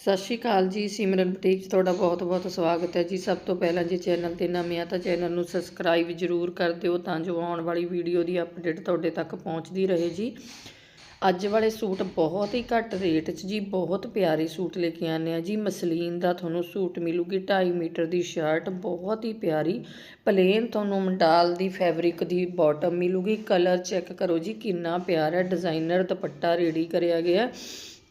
ਸਤਿ ਸ਼੍ਰੀ ਅਕਾਲ ਜੀ, ਸਿਮਰਨ ਬੁਟੀਕ 'ਚ ਤੁਹਾਡਾ ਬਹੁਤ-ਬਹੁਤ ਸਵਾਗਤ ਹੈ ਜੀ। ਸਭ ਤੋਂ ਪਹਿਲਾਂ ਜੇ ਚੈਨਲ ਤੇ ਨਵੇਂ ਆ ਤਾਂ ਚੈਨਲ ਨੂੰ ਸਬਸਕ੍ਰਾਈਬ ਜ਼ਰੂਰ ਕਰ ਦਿਓ ਤਾਂ ਜੋ ਆਉਣ ਵਾਲੀ ਵੀਡੀਓ ਦੀ ਅਪਡੇਟ ਤੁਹਾਡੇ ਤੱਕ ਪਹੁੰਚਦੀ ਰਹੇ ਜੀ। ਅੱਜ ਵਾਲੇ ਸੂਟ ਬਹੁਤ ਹੀ ਘੱਟ ਰੇਟ 'ਚ ਜੀ, ਬਹੁਤ ਪਿਆਰੇ ਸੂਟ ਲੈ ਕੇ ਆਨੇ ਆ ਜੀ। ਮਸਲੀਨ ਦਾ ਤੁਹਾਨੂੰ ਸੂਟ ਮਿਲੂਗੀ 2.5 ਮੀਟਰ ਦੀ ਸ਼ਰਟ, ਬਹੁਤ ਹੀ ਪਿਆਰੀ। ਪਲੇਨ ਤੁਹਾਨੂੰ ਮੰਡਾਲ ਦੀ ਫੈਬਰਿਕ ਦੀ ਬਾਟਮ ਮਿਲੂਗੀ। ਕਲਰ ਚੈੱਕ ਕਰੋ ਜੀ, ਕਿੰਨਾ ਪਿਆਰਾ, ਡਿਜ਼ਾਈਨਰ ਦੁਪੱਟਾ ਰੈਡੀ ਕਰਿਆ ਗਿਆ।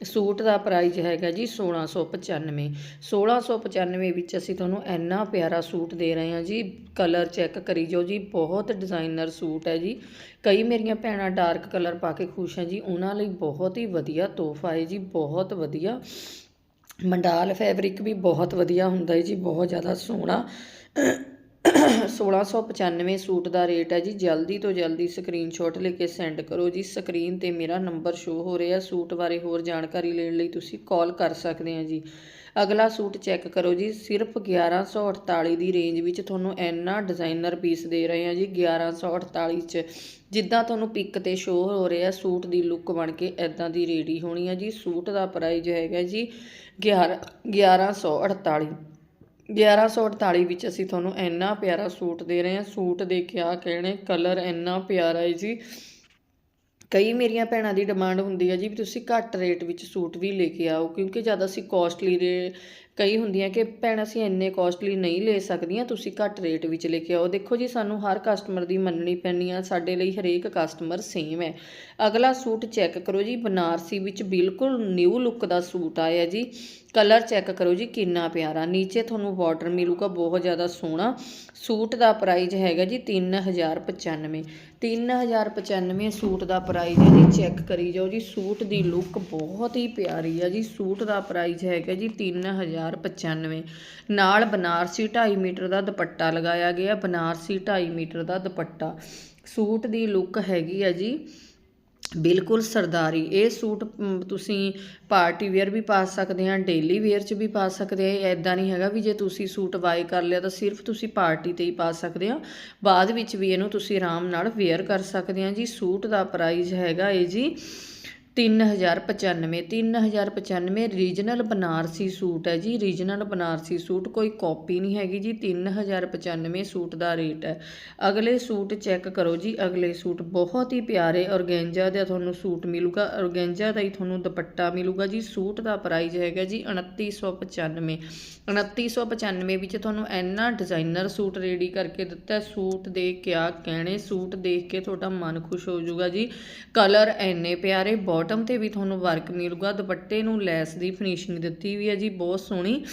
ਸੂਟ ਦਾ ਪ੍ਰਾਈਸ ਹੈਗਾ ਜੀ 1695 1695 ਵਿੱਚ ਅਸੀਂ ਤੁਹਾਨੂੰ ਇੰਨਾ ਪਿਆਰਾ ਸੂਟ ਦੇ ਰਹੇ ਹਾਂ ਜੀ। ਕਲਰ ਚੈੱਕ ਕਰੀ ਜਾਓ ਜੀ, ਬਹੁਤ ਡਿਜ਼ਾਈਨਰ ਸੂਟ ਹੈ ਜੀ। ਕਈ ਮੇਰੀਆਂ ਭੈਣਾਂ ਡਾਰਕ ਕਲਰ ਪਾ ਕੇ ਖੁਸ਼ ਹੈ ਜੀ। ਉਹਨਾਂ ਲਈ ਬਹੁਤ ਹੀ ਵਧੀਆ ਤੋਹਫਾ ਹੈ ਜੀ, ਬਹੁਤ ਵਧੀਆ। ਮੰਡਾਲ ਫੈਬਰਿਕ ਵੀ ਬਹੁਤ ਵਧੀਆ ਹੁੰਦਾ ਹੈ ਜੀ, ਬਹੁਤ ਜ਼ਿਆਦਾ ਸੋਹਣਾ। 1695 ਸੂਟ ਦਾ ਰੇਟ ਹੈ ਜੀ। ਜਲਦੀ ਤੋਂ ਜਲਦੀ ਸਕਰੀਨਸ਼ਾਟ ਲੈ ਕੇ ਸੈਂਡ ਕਰੋ ਜੀ। ਸਕਰੀਨ ਤੇ ਮੇਰਾ ਨੰਬਰ ਸ਼ੋ ਹੋ ਰਿਹਾ। ਸੂਟ ਬਾਰੇ ਹੋਰ ਜਾਣਕਾਰੀ ਲੈਣ ਲਈ ਤੁਸੀਂ ਕਾਲ ਕਰ ਸਕਦੇ ਆ ਜੀ। ਅਗਲਾ ਸੂਟ ਚੈੱਕ ਕਰੋ ਜੀ। ਸਿਰਫ 1148 ਦੀ ਰੇਂਜ ਵਿੱਚ ਤੁਹਾਨੂੰ ਇੰਨਾ ਡਿਜ਼ਾਈਨਰ ਪੀਸ ਦੇ ਰਹੇ ਆ ਜੀ। 1148 ਚ ਜਿੱਦਾਂ ਤੁਹਾਨੂੰ ਪਿਕ ਤੇ ਸ਼ੋ ਹੋ ਰਿਹਾ, ਸੂਟ ਦੀ ਲੁੱਕ ਬਣ ਕੇ ਐਦਾਂ ਦੀ ਰੈਡੀ ਹੋਣੀ ਆ ਜੀ। ਸੂਟ ਦਾ ਪ੍ਰਾਈਸ ਹੈਗਾ ਜੀ 11 1148 1148 ਵਿੱਚ ਅਸੀਂ ਤੁਹਾਨੂੰ ਇੰਨਾ ਪਿਆਰਾ ਸੂਟ ਦੇ ਰਹੇ ਹਾਂ। ਸੂਟ ਦੇ ਕਿਆ ਕਹਿਣੇ ਕਲਰ ਇੰਨਾ ਪਿਆਰਾ ਹੈ ਜੀ। ਕਈ ਮੇਰੀਆਂ ਭੈਣਾਂ ਦੀ ਡਿਮਾਂਡ ਹੁੰਦੀ ਹੈ ਜੀ ਵੀ ਤੁਸੀਂ ਘੱਟ ਰੇਟ ਵਿੱਚ ਸੂਟ ਵੀ ਲੈ ਕੇ ਆਓ, ਕਿਉਂਕਿ ਜਦ ਅਸੀਂ ਕੋਸਟਲੀ ਦੇ ਕਈ ਹੁੰਦੀਆਂ ਕਿ ਭੈਣ, ਅਸੀਂ ਇੰਨੇ ਕੋਸਟਲੀ ਨਹੀਂ ਲੈ ਸਕਦੀਆਂ, ਤੁਸੀਂ ਘੱਟ ਰੇਟ ਵਿੱਚ ਲੈ ਕੇ ਆਓ। ਦੇਖੋ ਜੀ, ਸਾਨੂੰ ਹਰ ਕਸਟਮਰ ਦੀ ਮੰਨਣੀ ਪੈਣੀ ਆ, ਸਾਡੇ ਲਈ ਹਰੇਕ ਕਸਟਮਰ ਸੇਮ ਹੈ। ਅਗਲਾ ਸੂਟ ਚੈੱਕ ਕਰੋ ਜੀ, ਬਨਾਰਸੀ ਵਿੱਚ ਬਿਲਕੁਲ ਨਿਊ ਲੁੱਕ ਦਾ ਸੂਟ ਆਇਆ ਜੀ। ਕਲਰ ਚੈੱਕ ਕਰੋ ਜੀ, ਕਿੰਨਾ ਪਿਆਰਾ। ਨੀਚੇ ਤੁਹਾਨੂੰ ਬਾਰਡਰ ਮਿਲੂਗਾ, ਬਹੁਤ ਜ਼ਿਆਦਾ ਸੋਹਣਾ। ਸੂਟ ਦਾ ਪ੍ਰਾਈਸ ਹੈਗਾ ਜੀ 3095 3095 ਸੂਟ ਦਾ ਪ੍ਰਾਈਸ ਹੈ ਜੀ ਚੈੱਕ ਕਰੀ ਜਾਓ ਜੀ। ਸੂਟ ਦੀ ਲੁੱਕ ਬਹੁਤ ਹੀ ਪਿਆਰੀ ਆ ਜੀ। ਸੂਟ ਦਾ ਪ੍ਰਾਈਸ ਹੈਗਾ ਜੀ 3095 ਨਾਲ ਬਨਾਰਸੀ 2.5 ਮੀਟਰ ਦਾ ਦੁਪੱਟਾ ਲਗਾਇਆ ਗਿਆ। ਬਨਾਰਸੀ 2.5 ਮੀਟਰ ਦਾ ਦੁਪੱਟਾ। ਸੂਟ ਦੀ ਲੁੱਕ ਹੈਗੀ ਆ ਜੀ। ਬਿਲਕੁਲ ਸਰਦਾਰੀ। ਇਹ ਸੂਟ ਤੁਸੀਂ ਪਾਰਟੀ ਵੇਅਰ ਵੀ ਪਾ ਸਕਦੇ ਆ, ਡੇਲੀ ਵੇਅਰ 'ਚ ਵੀ ਪਾ ਸਕਦੇ ਆ। ਐਦਾਂ ਨਹੀਂ ਹੈਗਾ ਵੀ ਜੇ ਤੁਸੀਂ ਸੂਟ ਬਾਈ ਕਰ ਲਿਆ ਤਾਂ ਸਿਰਫ ਤੁਸੀਂ ਪਾਰਟੀ ਤੇ ਹੀ ਪਾ ਸਕਦੇ ਆ। ਬਾਅਦ ਵਿੱਚ ਵੀ ਇਹਨੂੰ ਤੁਸੀਂ ਆਰਾਮ ਨਾਲ ਵੇਅਰ ਕਰ ਸਕਦੇ ਆ ਜੀ। ਸੂਟ ਦਾ ਪ੍ਰਾਈਸ ਹੈਗਾ ਇਹ ਜੀ। 3095 3095 ਰੀਜਨਲ ਬਨਾਰਸੀ ਸੂਟ ਹੈ ਜੀ। ਰੀਜਨਲ ਬਨਾਰਸੀ ਸੂਟ ਕੋਈ ਕਾਪੀ ਨਹੀਂ ਹੈਗੀ ਜੀ। 3095 ਸੂਟ ਦਾ ਰੇਟ ਹੈ। ਅਗਲੇ ਸੂਟ ਚੈੱਕ ਕਰੋ ਜੀ। ਅਗਲੇ ਸੂਟ ਬਹੁਤ ਹੀ ਪਿਆਰੇ ਔਰਗੈਂਜਾ ਦਾ ਤੁਹਾਨੂੰ ਸੂਟ ਮਿਲੂਗਾ। ਔਰਗੈਂਜਾ ਦਾ ਹੀ ਤੁਹਾਨੂੰ ਦੁਪੱਟਾ ਮਿਲੂਗਾ ਜੀ। ਸੂਟ ਦਾ ਪ੍ਰਾਈਸ ਹੈਗਾ ਜੀ 2995 2995 ਵਿੱਚ ਤੁਹਾਨੂੰ ਇੰਨਾ ਡਿਜ਼ਾਈਨਰ ਸੂਟ ਰੈਡੀ ਕਰਕੇ ਦਿੱਤਾ ਸੂਟ ਦੇ ਕਿਆ ਕਹਿਣੇ, ਸੂਟ ਦੇਖ ਕੇ ਤੁਹਾਡਾ ਮਨ ਖੁਸ਼ ਹੋ ਜਾਊਗਾ ਜੀ। ਕਲਰ ਐਨੇ ਪਿਆਰੇ ਬਾਟਮ ਤੇ ਵੀ ਤੁਹਾਨੂੰ ਵਰਕ ਮਿਲੂਗਾ ਦੁਪੱਟੇ ਨੂੰ ਲੈਸ ਦੀ ਫਿਨਿਸ਼ਿੰਗ ਦਿੱਤੀ ਵੀ ਹੈ ਜੀ, ਬਹੁਤ ਸੋਹਣੀ।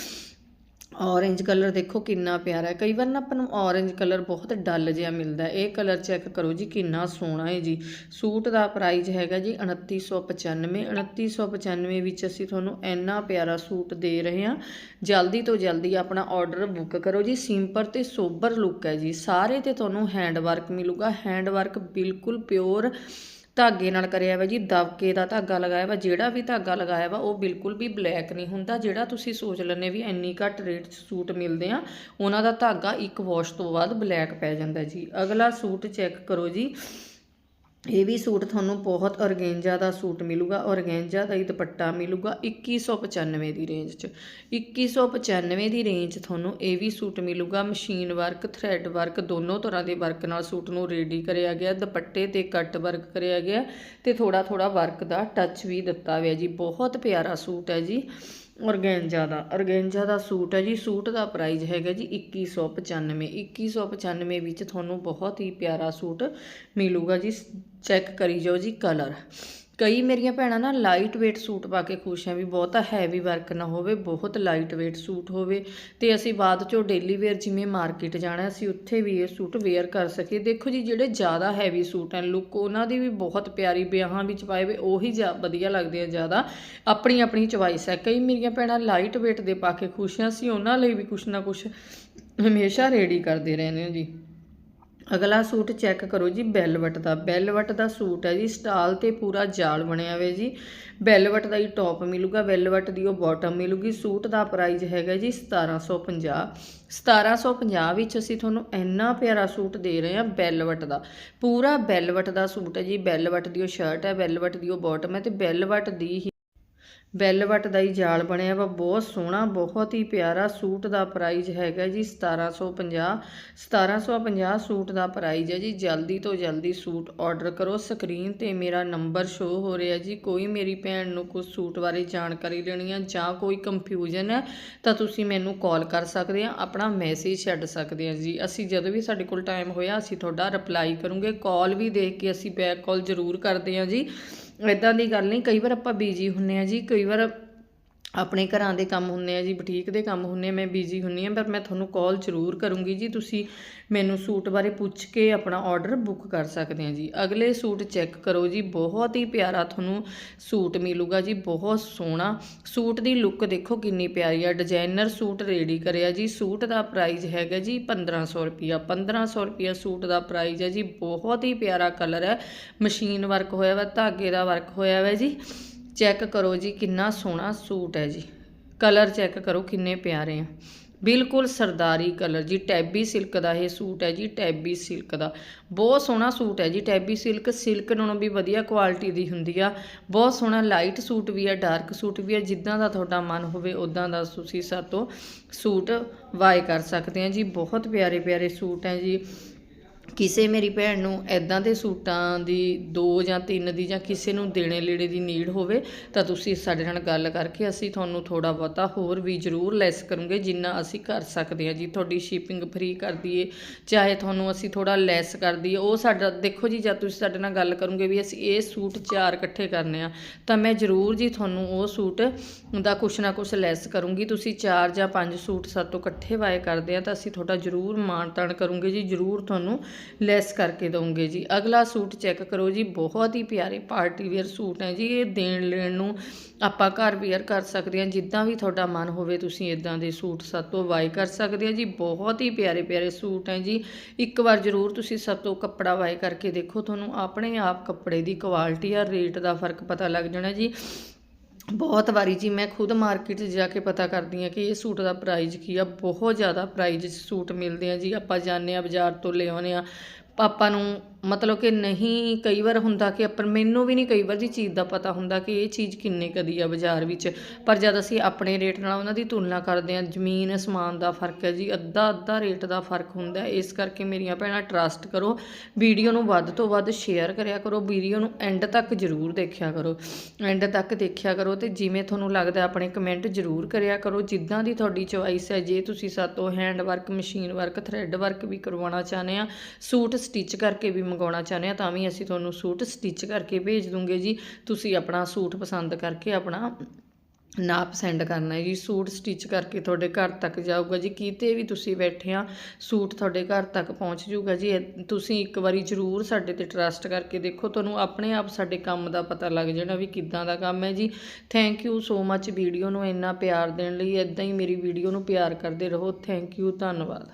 ਔਰੇਂਜ ਕਲਰ ਦੇਖੋ ਕਿੰਨਾ ਪਿਆਰਾ ਹੈ। ਕਈ ਵਾਰ ਨਾ ਆਪਾਂ ਨੂੰ ਔਰੇਂਜ ਕਲਰ ਬਹੁਤ ਡਲ ਜਿਹਾ ਮਿਲਦਾ ਇਹ ਕਲਰ ਚੈੱਕ ਕਰੋ ਜੀ, ਕਿੰਨਾ ਸੋਹਣਾ ਹੈ ਜੀ। ਸੂਟ ਦਾ ਪ੍ਰਾਈਸ ਹੈਗਾ ਜੀ 2995 2995 ਵਿੱਚ ਅਸੀਂ ਤੁਹਾਨੂੰ ਇੰਨਾ ਪਿਆਰਾ ਸੂਟ ਦੇ ਰਹੇ ਹਾਂ। ਜਲਦੀ ਤੋਂ ਜਲਦੀ ਆਪਣਾ ਆਰਡਰ ਬੁੱਕ ਕਰੋ ਜੀ। ਸਿੰਪਲ ਤੇ ਸੋਬਰ ਲੁੱਕ ਹੈ ਜੀ। ਸਾਰੇ ਤੇ ਤੁਹਾਨੂੰ ਹੈਂਡ ਵਰਕ ਮਿਲੂਗਾ। ਹੈਂਡ ਵਰਕ ਬਿਲਕੁਲ ਪਿਓਰ ਧਾਗੇ ਨਾਲ ਕਰਿਆ ਵਾ ਜੀ, ਦਬਕੇ ਦਾ ਧਾਗਾ ਲਗਾਇਆ ਵਾ, ਜਿਹੜਾ ਵੀ ਧਾਗਾ ਲਗਾਇਆ ਵਾ, ਉਹ ਬਿਲਕੁਲ ਵੀ ਬਲੈਕ ਨਹੀਂ ਹੁੰਦਾ। ਜਿਹੜਾ ਤੁਸੀਂ ਸੋਚ ਲੈਂਦੇ ਵੀ ਇੰਨੀ ਘੱਟ ਰੇਟ 'ਚ ਸੂਟ ਮਿਲਦੇ ਆ, ਉਹਨਾਂ ਦਾ ਧਾਗਾ ਇੱਕ ਵਾਸ਼ ਤੋਂ ਬਾਅਦ ਬਲੈਕ ਪੈ ਜਾਂਦਾ ਜੀ। ਅਗਲਾ ਸੂਟ ਚੈੱਕ ਕਰੋ ਜੀ। ਇਹ ਵੀ ਸੂਟ ਤੁਹਾਨੂੰ ਬਹੁਤ ਔਰਗੈਂਜਾ ਦਾ ਸੂਟ ਮਿਲੂਗਾ, ਔਰਗੈਂਜਾ ਦਾ ਹੀ ਦੁਪੱਟਾ ਮਿਲੂਗਾ 2195 ਦੀ ਰੇਂਜ 'ਚ। 2195 ਦੀ ਰੇਂਜ 'ਚ ਤੁਹਾਨੂੰ ਇਹ ਵੀ ਸੂਟ ਮਿਲੂਗਾ, ਮਸ਼ੀਨ ਵਰਕ ਥ੍ਰੈਡ ਵਰਕ ਦੋਨੋਂ ਤਰ੍ਹਾਂ ਦੇ ਵਰਕ ਨਾਲ ਸੂਟ ਨੂੰ ਰੈਡੀ ਕਰਿਆ ਗਿਆ, ਦੁਪੱਟੇ ਤੇ ਕੱਟ ਵਰਕ ਕਰਿਆ ਗਿਆ ਤੇ ਥੋੜਾ ਥੋੜਾ ਵਰਕ ਦਾ ਟੱਚ ਵੀ ਦਿੱਤਾ ਹੋਇਆ ਜੀ। ਬਹੁਤ ਪਿਆਰਾ ਸੂਟ ਹੈ ਜੀ। ਔਰਗੈਂਜਾ ਦਾ ਔਰਗੈਂਜਾ ਦਾ ਸੂਟ ਹੈ ਜੀ, ਸੂਟ ਦਾ ਪ੍ਰਾਈਸ ਹੈਗਾ ਜੀ 2195 2195 ਵਿੱਚ ਤੁਹਾਨੂੰ ਬਹੁਤ ਹੀ ਪਿਆਰਾ ਸੂਟ ਮਿਲੂਗਾ ਜੀ ਚੈੱਕ ਕਰੀ ਜਾਓ ਜੀ ਕਲਰ ਕਈ ਮੇਰੀਆਂ ਭੈਣਾਂ ਨਾ ਲਾਈਟ weight ਸੂਟ ਪਾ ਕੇ ਖੁਸ਼ ਆ ਵੀ ਬਹੁਤਾ ਹੈਵੀ ਵਰਕ ਨਾ ਹੋਵੇ, ਬਹੁਤ ਲਾਈਟ weight ਸੂਟ ਹੋਵੇ। ਤੇ ਅਸੀਂ ਬਾਅਦ ਚੋਂ ਡੇਲੀ ਵੇਅਰ ਜਿਵੇਂ ਮਾਰਕੀਟ ਜਾਣਾ, ਅਸੀਂ ਉੱਥੇ ਵੀ ਇਹ ਸੂਟ ਵੇਅਰ ਕਰ ਸਕੀਏ। ਦੇਖੋ ਜੀ, ਜਿਹੜੇ ਜ਼ਿਆਦਾ ਹੈਵੀ ਸੂਟ ਹਨ ਲੁੱਕ ਉਹਨਾਂ ਦੀ ਵੀ ਬਹੁਤ ਪਿਆਰੀ ਵਿਆਹਾਂ ਵਿੱਚ ਪਾਏ ਵੇ ਉਹੀ ਜ਼ਿਆ- ਵਧੀਆ ਲੱਗਦੇ ਆ ਜ਼ਿਆਦਾ। ਆਪਣੀ ਆਪਣੀ ਚੁਆਇਸ ਹੈ ਕਈ ਮੇਰੀਆਂ ਭੈਣਾਂ ਲਾਈਟ weight ਦੇ ਪਾ ਕੇ ਖੁਸ਼ ਆ, ਅਸੀਂ ਉਹਨਾਂ ਲਈ ਵੀ ਕੁਛ ਨਾ ਕੁਛ ਹਮੇਸ਼ਾ ਰੈਡੀ ਕਰਦੇ ਰਹਿੰਦੇ ਹਾਂ ਜੀ। ਅਗਲਾ ਸੂਟ ਚੈੱਕ ਕਰੋ ਜੀ, ਬੈਲਵਟ ਦਾ। ਬੈਲਵਟ ਦਾ ਸੂਟ ਹੈ ਜੀ, ਸਟਾਲ ਤੇ ਪੂਰਾ ਜਾਲ ਬਣਿਆ ਹੋਇਆ ਜੀ। ਬੈਲਵਟ ਦਾ ਹੀ ਟੌਪ ਮਿਲੂਗਾ, ਬੈਲਵਟ ਦੀ ਉਹ ਬਾਟਮ ਮਿਲੂਗੀ। ਸੂਟ ਦਾ ਪ੍ਰਾਈਸ ਹੈਗਾ ਜੀ 1750 1750 ਵਿੱਚ ਅਸੀਂ ਤੁਹਾਨੂੰ ਇੰਨਾ ਪਿਆਰਾ ਸੂਟ ਦੇ ਰਹੇ ਹਾਂ ਬੈਲਵਟ ਦਾ। ਪੂਰਾ ਬੈਲਵਟ ਦਾ ਸੂਟ ਹੈ ਜੀ, ਬੈਲਵਟ ਦੀ ਉਹ ਸ਼ਰਟ ਹੈ, ਬੈਲਵਟ ਦੀ ਉਹ ਬਾਟਮ ਹੈ ਤੇ ਬੈਲਵਟ ਦੀ ਹੀ ਵੈਲਵਟ ਦਾ ਹੀ ਜਾਲ ਬਣਿਆ ਵਾ, ਬਹੁਤ ਸੋਹਣਾ, ਬਹੁਤ ਹੀ ਪਿਆਰਾ ਸੂਟ ਦਾ ਪ੍ਰਾਈਜ਼ ਹੈਗਾ ਜੀ 1750 1750 ਸੂਟ ਦਾ ਪ੍ਰਾਈਜ਼ ਹੈ ਜੀ, ਜਲਦੀ ਤੋਂ ਜਲਦੀ ਸੂਟ ਆਰਡਰ ਕਰੋ ਸਕਰੀਨ ਤੇ ਮੇਰਾ ਨੰਬਰ ਸ਼ੋ ਹੋ ਰਿਹਾ ਜੀ, ਕੋਈ ਮੇਰੀ ਭੈਣ ਨੂੰ ਕੁਝ ਸੂਟ ਬਾਰੇ ਜਾਣਕਾਰੀ ਲੈਣੀ ਆ ਜਾਂ ਕੋਈ ਕੰਫਿਊਜ਼ਨ ਹੈ, ਤਾਂ ਤੁਸੀਂ ਮੈਨੂੰ ਕਾਲ ਕਰ ਸਕਦੇ ਆ, ਆਪਣਾ ਮੈਸੇਜ ਛੱਡ ਸਕਦੇ ਆ ਜੀ, ਅਸੀਂ ਜਦੋਂ ਵੀ ਸਾਡੇ ਕੋਲ ਟਾਈਮ ਹੋਇਆ, ਅਸੀਂ ਤੁਹਾਡਾ ਰਿਪਲਾਈ ਕਰੂੰਗੇ ਕਾਲ ਵੀ ਦੇਖ ਕੇ ਅਸੀਂ ਬੈਕ ਕਾਲ ਜ਼ਰੂਰ ਕਰਦੇ ਆ ਜੀ। ਇੱਦਾਂ ਦੀ ਗੱਲ ਨਹੀਂ ਕਈ ਵਾਰ ਆਪਾਂ ਬਿਜ਼ੀ ਹੁੰਦੇ ਹਾਂ ਜੀ ਕਈ ਵਾਰ ਆਪਣੇ ਘਰਾਂ ਦੇ ਕੰਮ ਹੁੰਦੇ ਆ ਜੀ, ਬੁਟੀਕ ਦੇ ਕੰਮ ਹੁੰਦੇ ਆ, ਮੈਂ ਬਿਜ਼ੀ ਹੁੰਨੀ ਆ ਪਰ ਮੈਂ ਤੁਹਾਨੂੰ ਕਾਲ ਜ਼ਰੂਰ ਕਰੂੰਗੀ ਜੀ, ਤੁਸੀਂ ਮੈਨੂੰ ਸੂਟ ਬਾਰੇ ਪੁੱਛ ਕੇ ਆਪਣਾ ਆਰਡਰ ਬੁੱਕ ਕਰ ਸਕਦੇ ਆ ਜੀ। ਅਗਲੇ ਸੂਟ ਚੈੱਕ ਕਰੋ ਜੀ, ਬਹੁਤ ਹੀ ਪਿਆਰਾ ਤੁਹਾਨੂੰ ਸੂਟ ਮਿਲੂਗਾ ਜੀ, ਬਹੁਤ ਸੋਹਣਾ। ਸੂਟ ਦੀ ਲੁੱਕ ਦੇਖੋ ਕਿੰਨੀ ਪਿਆਰੀ ਆ ਡਿਜ਼ਾਈਨਰ ਸੂਟ ਰੈਡੀ ਕਰਿਆ ਜੀ, ਸੂਟ ਦਾ ਪ੍ਰਾਈਸ ਹੈਗਾ ਜੀ 1500 ਰੁਪਿਆ 1500 ਰੁਪਿਆ ਸੂਟ ਦਾ ਪ੍ਰਾਈਸ ਹੈ ਜੀ, ਬਹੁਤ ਹੀ ਪਿਆਰਾ ਕਲਰ ਹੈ ਮਸ਼ੀਨ ਵਰਕ ਹੋਇਆ ਵਾ, ਧਾਗੇ ਦਾ ਵਰਕ ਹੋਇਆ ਵਾ ਜੀ। ਚੈੱਕ ਕਰੋ ਜੀ, ਕਿੰਨਾ ਸੋਹਣਾ ਸੂਟ ਹੈ ਜੀ। ਕਲਰ ਚੈੱਕ ਕਰੋ, ਕਿੰਨੇ ਪਿਆਰੇ ਆ। ਬਿਲਕੁਲ ਸਰਦਾਰੀ ਕਲਰ ਜੀ, ਟੈਬੀ ਸਿਲਕ ਦਾ ਇਹ ਸੂਟ ਹੈ ਜੀ, ਟੈਬੀ ਸਿਲਕ ਦਾ। ਬਹੁਤ ਸੋਹਣਾ ਸੂਟ ਹੈ ਜੀ, ਟੈਬੀ ਸਿਲਕ ਸਿਲਕ ਨਾਲੋਂ ਵੀ ਵਧੀਆ ਕੁਆਲਿਟੀ ਦੀ ਹੁੰਦੀ ਆ। ਬਹੁਤ ਸੋਹਣਾ ਲਾਈਟ ਸੂਟ ਵੀ ਹੈ ਡਾਰਕ ਸੂਟ ਵੀ ਹੈ ਜਿੱਦਾਂ ਦਾ ਤੁਹਾਡਾ ਮਨ ਹੋਵੇ ਉਦਾਂ ਦਾ ਤੁਸੀਂ ਸਾਤੋਂ ਸੂਟ ਵਾਏ ਕਰ ਸਕਦੇ ਆ ਜੀ। ਬਹੁਤ ਪਿਆਰੇ ਪਿਆਰੇ ਸੂਟ ਹੈ ਜੀ। ਕਿਸੇ ਮੇਰੀ ਭੈਣ ਨੂੰ ਐਦਾਂ ਦੇ ਸੂਟਾਂ ਦੀ ਦੋ ਜਾਂ ਤਿੰਨ ਦੀ ਜਾਂ ਕਿਸੇ ਨੂੰ ਦੇਣੇ ਲੈਣੇ ਦੀ ਨੀਡ ਹੋਵੇ, ਤਾਂ ਤੁਸੀਂ ਸਾਡੇ ਨਾਲ ਗੱਲ ਕਰਕੇ ਅਸੀਂ ਤੁਹਾਨੂੰ ਥੋੜਾ ਬਹੁਤਾ ਹੋਰ ਵੀ ਜ਼ਰੂਰ ਲੈਸ ਕਰੂੰਗੇ, ਜਿੰਨਾ ਅਸੀਂ ਕਰ ਸਕਦੇ ਹਾਂ ਜੀ। ਤੁਹਾਡੀ ਸ਼ਿਪਿੰਗ ਫ੍ਰੀ ਕਰ ਦਈਏ, ਚਾਹੇ ਤੁਹਾਨੂੰ ਅਸੀਂ ਥੋੜਾ ਲੈਸ ਕਰ ਦਈਏ। ਉਹ ਸਾਡਾ, ਦੇਖੋ ਜੀ, ਜਦ ਤੁਸੀਂ ਸਾਡੇ ਨਾਲ ਗੱਲ ਕਰੋਗੇ ਵੀ ਅਸੀਂ ਇਹ ਸੂਟ ਚਾਰ ਇਕੱਠੇ ਕਰਨੇ ਆ, ਤਾਂ ਮੈਂ ਜ਼ਰੂਰ ਜੀ ਤੁਹਾਨੂੰ ਉਹ ਸੂਟ ਦਾ ਕੁਛ ਨਾ ਕੁਛ ਲੈਸ ਕਰੂੰਗੀ। ਤੁਸੀਂ ਚਾਰ ਜਾਂ ਪੰਜ ਸੂਟ ਸਾਤੋਂ ਇਕੱਠੇ ਵਾਏ ਕਰਦੇ ਆ, ਤਾਂ ਅਸੀਂ ਤੁਹਾਡਾ ਜ਼ਰੂਰ ਮਾਣ ਤਾਣ ਕਰੂੰਗੇ ਜੀ। ਜ਼ਰੂਰ ਤੁਹਾਨੂੰ ਲੈਸ ਕਰਕੇ ਦਵਾਂਗੇ ਜੀ। ਅਗਲਾ ਸੂਟ ਚੈੱਕ ਕਰੋ ਜੀ, ਬਹੁਤ ਹੀ ਪਿਆਰੇ ਪਾਰਟੀ ਵੇਅਰ ਸੂਟ ਹੈ ਜੀ। ਇਹ ਦੇਣ ਲੈਣ ਨੂੰ ਆਪਾਂ ਘਰ ਵੇਅਰ ਕਰ ਸਕਦੇ ਹਾਂ। ਜਿੱਦਾਂ ਵੀ ਤੁਹਾਡਾ ਮਨ ਹੋਵੇ, ਤੁਸੀਂ ਇਦਾਂ ਦੇ ਸੂਟ ਸਭ ਤੋਂ ਬਾਈ ਕਰ ਸਕਦੇ ਹੋ ਜੀ। ਬਹੁਤ ਹੀ ਪਿਆਰੇ ਪਿਆਰੇ ਸੂਟ ਹੈ ਜੀ। ਇੱਕ ਵਾਰ ਜ਼ਰੂਰ ਤੁਸੀਂ ਸਭ ਤੋਂ ਕੱਪੜਾ ਬਾਈ ਕਰਕੇ ਦੇਖੋ। ਤੁਹਾਨੂੰ ਆਪਣੇ ਆਪ ਕੱਪੜੇ ਦੀ ਕੁਆਲਿਟੀ ਆ ਰੇਟ ਦਾ ਫ਼ਰਕ ਪਤਾ ਲੱਗ ਜਾਣਾ ਜੀ। ਬਹੁਤ ਵਾਰੀ ਜੀ ਮੈਂ ਖੁਦ ਮਾਰਕੀਟ 'ਚ ਜਾ ਕੇ ਪਤਾ ਕਰਦੀ ਹਾਂ ਕਿ ਇਹ ਸੂਟ ਦਾ ਪ੍ਰਾਈਜ਼ ਕੀ ਆ, ਬਹੁਤ ਜ਼ਿਆਦਾ ਪ੍ਰਾਈਜ਼ 'ਚ ਸੂਟ ਮਿਲਦੇ ਆ ਜੀ। ਆਪਾਂ ਜਾਂਦੇ ਆ ਬਾਜ਼ਾਰ ਤੋਂ ਲੈ ਆਉਂਦੇ ਆ ਆਪਾਂ ਨੂੰ ਮਤਲਬ ਕਿ ਨਹੀਂ ਕਈ ਵਾਰ ਹੁੰਦਾ ਕਿ ਆਪਾਂ, ਮੈਨੂੰ ਵੀ ਨਹੀਂ ਕਈ ਵਾਰ ਦੀ ਚੀਜ਼ ਦਾ ਪਤਾ ਹੁੰਦਾ ਕਿ ਇਹ ਚੀਜ਼ ਕਿੰਨੇ ਕਦੀ ਆ ਬਾਜ਼ਾਰ ਵਿੱਚ। ਪਰ ਜਦ ਅਸੀਂ ਆਪਣੇ ਰੇਟ ਨਾਲ ਉਹਨਾਂ ਦੀ ਤੁਲਨਾ ਕਰਦੇ ਹਾਂ, ਜ਼ਮੀਨ ਅਸਮਾਨ ਦਾ ਫ਼ਰਕ ਹੈ ਜੀ, ਅੱਧਾ ਅੱਧਾ ਰੇਟ ਦਾ ਫ਼ਰਕ ਹੁੰਦਾ ਇਸ ਕਰਕੇ ਮੇਰੀਆਂ ਭੈਣਾਂ ਟਰਸਟ ਕਰੋ, ਵੀਡੀਓ ਨੂੰ ਵੱਧ ਤੋਂ ਵੱਧ ਸ਼ੇਅਰ ਕਰਿਆ ਕਰੋ, ਵੀਡੀਓ ਨੂੰ ਐਂਡ ਤੱਕ ਜ਼ਰੂਰ ਦੇਖਿਆ ਕਰੋ। ਐਂਡ ਤੱਕ ਦੇਖਿਆ ਕਰੋ ਤੇ ਜਿਵੇਂ ਤੁਹਾਨੂੰ ਲੱਗਦਾ ਆਪਣੇ ਕਮੈਂਟ ਜ਼ਰੂਰ ਕਰਿਆ ਕਰੋ। ਜਿੱਦਾਂ ਦੀ ਤੁਹਾਡੀ ਚੋਇਸ ਹੈ, ਜੇ ਤੁਸੀਂ ਸਾਤੋਂ hand work machine work thread work ਵੀ ਕਰਵਾਉਣਾ ਚਾਹੁੰਦੇ ਆ, ਸੂਟ ਸਟਿਚ ਕਰਕੇ ਵੀ ਮੰਗਵਾਉਣਾ ਚਾਹੁੰਦੇ ਆ, ਤਾਂ ਵੀ ਅਸੀਂ ਤੁਹਾਨੂੰ ਸੂਟ ਸਟਿਚ ਕਰਕੇ ਭੇਜ ਦੂੰਗੇ ਜੀ। ਤੁਸੀਂ ਆਪਣਾ ਸੂਟ ਪਸੰਦ ਕਰਕੇ ਆਪਣਾ ਨਾਪ ਸੈਂਡ ਕਰਨਾ ਹੈ ਜੀ। ਸੂਟ ਸਟਿਚ ਕਰਕੇ ਤੁਹਾਡੇ ਘਰ ਤੱਕ ਜਾਊਗਾ ਜੀ। ਕਿਤੇ ਵੀ ਤੁਸੀਂ ਬੈਠੇ ਆ, ਸੂਟ ਤੁਹਾਡੇ ਘਰ ਤੱਕ ਪਹੁੰਚ ਜਾਊਗਾ ਜੀ। ਤੁਸੀਂ ਇੱਕ ਵਾਰੀ ਜ਼ਰੂਰ ਸਾਡੇ ਤੇ ਟਰਸਟ ਕਰਕੇ ਦੇਖੋ। ਤੁਹਾਨੂੰ ਆਪਣੇ ਆਪ ਸਾਡੇ ਕੰਮ ਦਾ ਪਤਾ ਲੱਗ ਜਾਣਾ ਵੀ ਕਿੱਦਾਂ ਦਾ ਕੰਮ ਹੈ ਜੀ। Thank you so much video ਨੂੰ ਇੰਨਾ ਪਿਆਰ ਦੇਣ ਲਈ ਇਦਾਂ ਹੀ ਮੇਰੀ ਵੀਡੀਓ ਨੂੰ ਪਿਆਰ ਕਰਦੇ ਰਹੋ। ਥੈਂਕ ਯੂ ਧੰਨਵਾਦ।